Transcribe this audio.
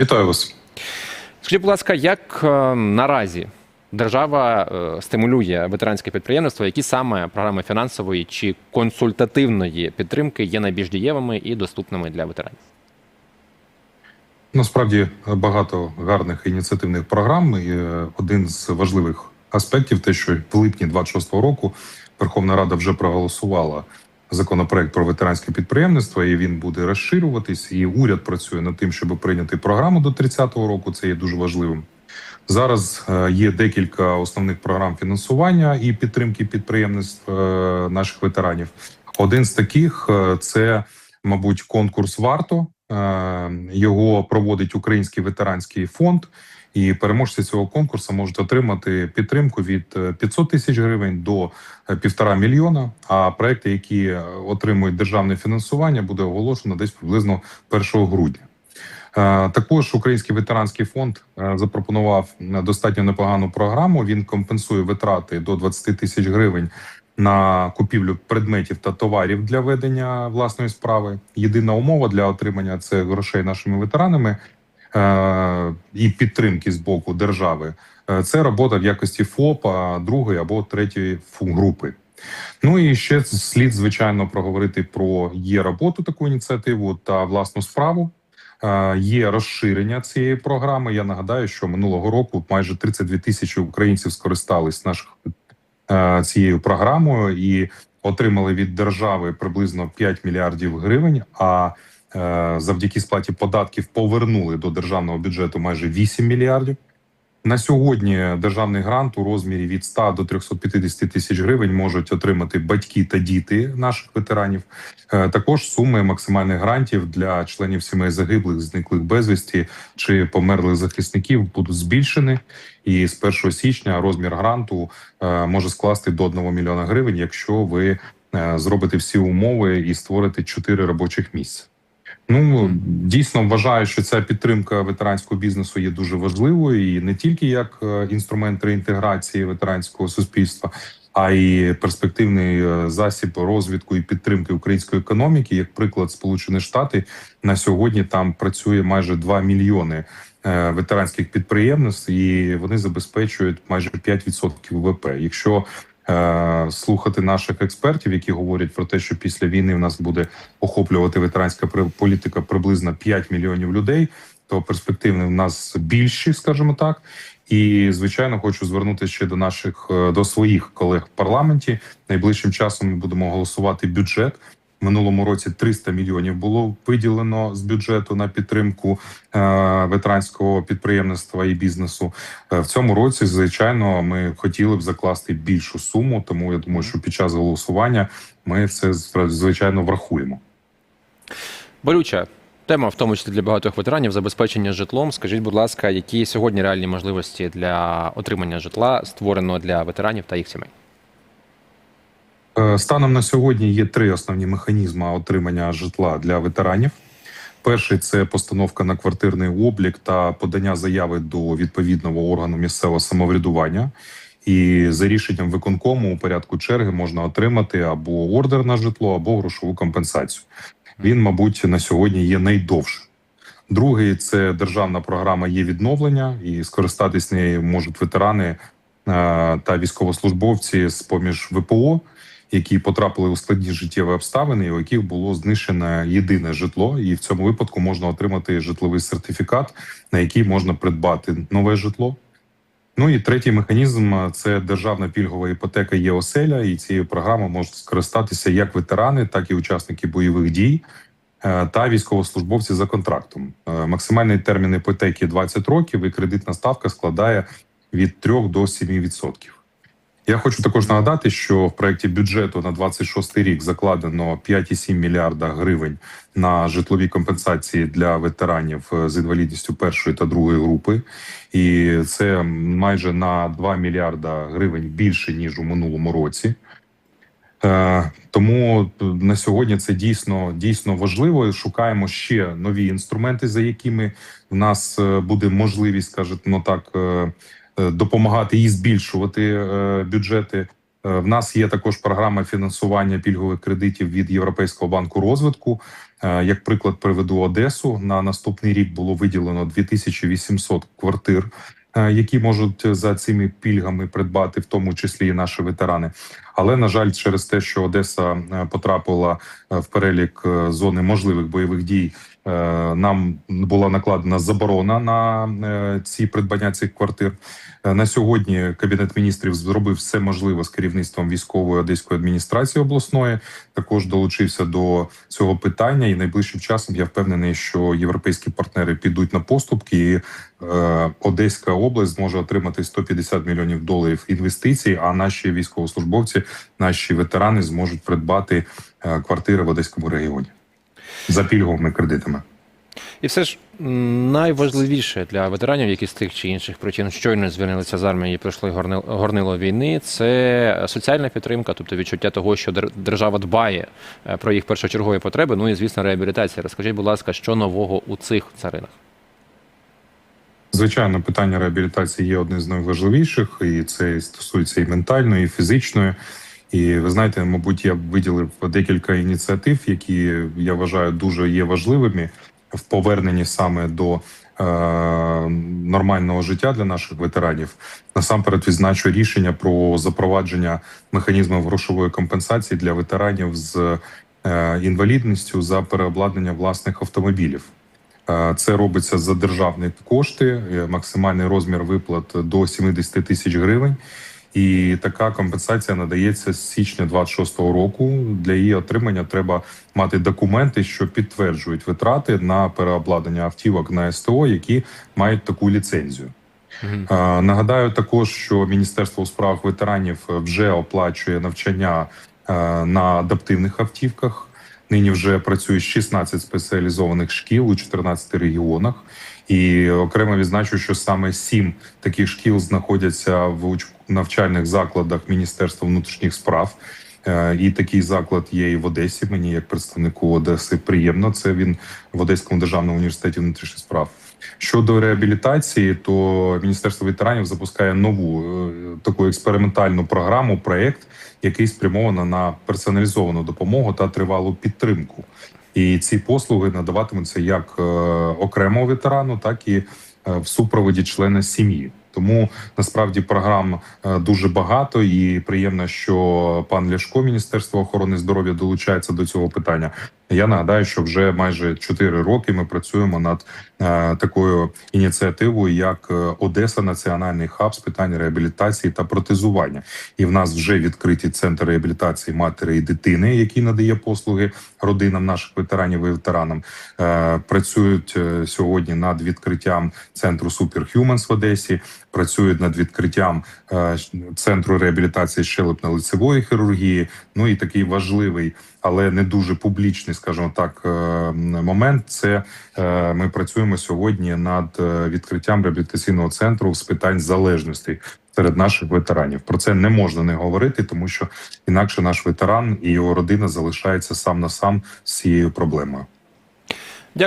Вітаю вас. Скажіть, будь ласка, як е, наразі держава е, стимулює ветеранське підприємництво? Які саме програми фінансової чи консультативної підтримки є найбільш дієвими і доступними для ветеранів? Насправді багато гарних ініціативних програм. І е, один з важливих аспектів, те, що в липні 26-го року Верховна Рада вже проголосувала законопроект про ветеранське підприємництво, і він буде розширюватись. І уряд працює над тим, щоб прийняти програму до 30-го року. Це є дуже важливим. Зараз е, є декілька основних програм фінансування і підтримки підприємництв е, наших ветеранів. Один з таких е, це, мабуть, конкурс варто. Його проводить Український ветеранський фонд, і переможці цього конкурсу можуть отримати підтримку від е, 500 тисяч гривень до е, півтора мільйона. А проекти, які е, отримують державне фінансування, буде оголошено десь приблизно 1 грудня. Е, Також Український ветеранський фонд е, запропонував е, достатньо непогану програму. Він компенсує витрати до 20 тисяч гривень на купівлю предметів та товарів для ведення власної справи. Єдина умова для отримання цих грошей нашими ветеранами е, і підтримки з боку держави. е, Це робота в якості ФОПа другої або третьої групи. Ну і ще слід звичайно проговорити про є роботу таку ініціативу та власну справу. Е, Є розширення цієї програми. Я нагадаю, що минулого року майже 32 тисячі українців скористались наших е, цією програмою і отримали від держави приблизно 5 мільярдів гривень. А е, завдяки сплаті податків повернули до державного бюджету майже 8 мільярдів. На сьогодні державний грант у розмірі від 100 до 350 тисяч гривень можуть отримати батьки та діти наших ветеранів. Е, Також суми максимальних грантів для членів сімей загиблих, зниклих безвісті чи померлих захисників будуть збільшені. І з 1 січня розмір гранту е, може скласти до 1 мільйона гривень, якщо ви е, зробите всі умови і створите 4 робочих місця. Ну дійсно вважаю, що ця підтримка ветеранського бізнесу є дуже важливою і не тільки як е, інструмент реінтеграції ветеранського суспільства, а й перспективний е, засіб розвитку і підтримки української економіки. Як приклад, Сполучені Штати на сьогодні там працює майже 2 мільйони е, ветеранських підприємництв, і вони забезпечують майже 5% ВВП. Якщо слухати наших експертів, які говорять про те, що після війни в нас буде охоплювати ветеранська політика приблизно 5 мільйонів людей, то перспективи в нас більші, скажімо так. І звичайно, хочу звернутися ще до наших е, до своїх колег в парламенті. Найближчим часом ми будемо голосувати бюджет. Минулому році 300 мільйонів було виділено з бюджету на підтримку е, ветеранського підприємництва і бізнесу. Е, В цьому році, звичайно, ми хотіли б закласти більшу суму. Тому я думаю, що під час голосування ми це звичайно врахуємо. Болюча тема, в тому числі для багатьох ветеранів, забезпечення житлом. Скажіть, будь ласка, які сьогодні реальні можливості для отримання житла створено для ветеранів та їх сімей? Е, Станом на сьогодні є три основні механізми отримання житла для ветеранів. Перший це постановка на квартирний облік та подання заяви до відповідного органу місцевого самоврядування. І за рішенням виконкому у порядку черги можна отримати або ордер на житло, або грошову компенсацію. Він, мабуть, на сьогодні є найдовшим. Другий це державна програма є відновлення, і скористатись нею можуть ветерани е, та військовослужбовці з поміж ВПО, які потрапили у складні життєві обставини, у яких було знищене єдине житло, і в цьому випадку можна отримати житловий сертифікат, на який можна придбати нове житло. Ну і третій механізм це державна пільгова іпотека є оселя, і цією програмою можуть скористатися як ветерани, так і учасники бойових дій е, та військовослужбовці за контрактом. Е, Максимальний термін іпотеки 20 років, і кредитна ставка складає від 3 до 7%. Я хочу також нагадати, що в проєкті бюджету на 26 рік закладено 5,7 мільярда гривень на житлові компенсації для ветеранів е, з інвалідністю першої та другої групи, і це майже на 2 мільярда гривень більше ніж у минулому році. Е, Тому на сьогодні це дійсно дійсно важливо. Шукаємо ще нові інструменти, за якими в нас е, буде можливість, скажімо так, е, е, допомагати і збільшувати е, бюджети Е, В нас є також програма фінансування пільгових кредитів від Європейського банку розвитку. Е, Як приклад, приведу Одесу. На наступний рік було виділено 2800 квартир, е, які можуть за цими пільгами придбати, в тому числі і наші ветерани. Але на жаль, через те, що Одеса е, потрапила е, в перелік е, зони можливих бойових дій, е, нам була накладена заборона на е, ці придбання цих квартир. Е, На сьогодні кабінет міністрів зробив все можливе з керівництвом військової одеської адміністрації обласної. Також долучився до цього питання, і найближчим часом я впевнений, що європейські партнери підуть на поступки. і е, Одеська область зможе отримати 150 мільйонів доларів інвестицій. А наші військовослужбовці, наші ветерани зможуть придбати е, квартири в одеському регіоні за пільговими кредитами. І все ж найважливіше для ветеранів, які з тих чи інших причин щойно звільнилися з армії і пройшли горнило війни, це соціальна підтримка, тобто відчуття того, що держава дбає е, про їх першочергові потреби. Ну і звісно, реабілітація. Розкажіть, будь ласка, що нового у цих царинах? Звичайно, питання реабілітації є одним з найважливіших, і це стосується і ментальної, і фізичної. І ви знаєте, мабуть, я б виділив декілька ініціатив, які я вважаю дуже є важливими в поверненні саме до е, нормального життя для наших ветеранів. Насамперед відзначу рішення про запровадження механізмів грошової компенсації для ветеранів з е, інвалідністю за переобладнання власних автомобілів. Е, Це робиться за державні кошти, е, максимальний розмір виплат до 70 тисяч гривень. І така компенсація надається з січня 26-го року. Для її отримання треба мати документи, що підтверджують витрати на переобладнання автівок на СТО, які мають таку ліцензію. Е, Нагадаю також, що Міністерство у справах ветеранів вже оплачує навчання на адаптивних автівках. Нині вже працює 16 спеціалізованих шкіл у 14 регіонах. І окремо відзначу, що саме сім таких шкіл знаходяться в навчальних закладах Міністерства внутрішніх справ. Е, І такий заклад є і в Одесі. Мені як представнику Одеси приємно. Це він в Одеському державному університеті внутрішніх справ. Щодо реабілітації, то Міністерство ветеранів запускає нову е, таку експериментальну програму, проект, який спрямовано на персоналізовану допомогу та тривалу підтримку. І ці послуги надаватимуться як е, окремо ветерану, так і е, в супроводі члена сім'ї. Тому насправді програм е, дуже багато, і приємно, що пан Ляшко, Міністерство охорони здоров'я, долучається до цього питання. Я нагадаю, що вже майже 4 роки ми працюємо над е, такою ініціативою, як е, Одеса Національний хаб з питань реабілітації та протезування. І в нас вже відкриті центр реабілітації матері і дитини, який надає послуги родинам наших ветеранів і ветеранам. Е, працюють сьогодні над відкриттям центру Superhumans в Одесі. Працюють над відкриттям центру реабілітації щелепно-лицевої хірургії. Ну і такий важливий, але не дуже публічний, скажімо так, е, момент. Це е, ми працюємо сьогодні над е, відкриттям реабілітаційного центру з питань залежності серед наших ветеранів. Про це не можна не говорити, тому що інакше наш ветеран і його родина залишається сам на сам з цією проблемою.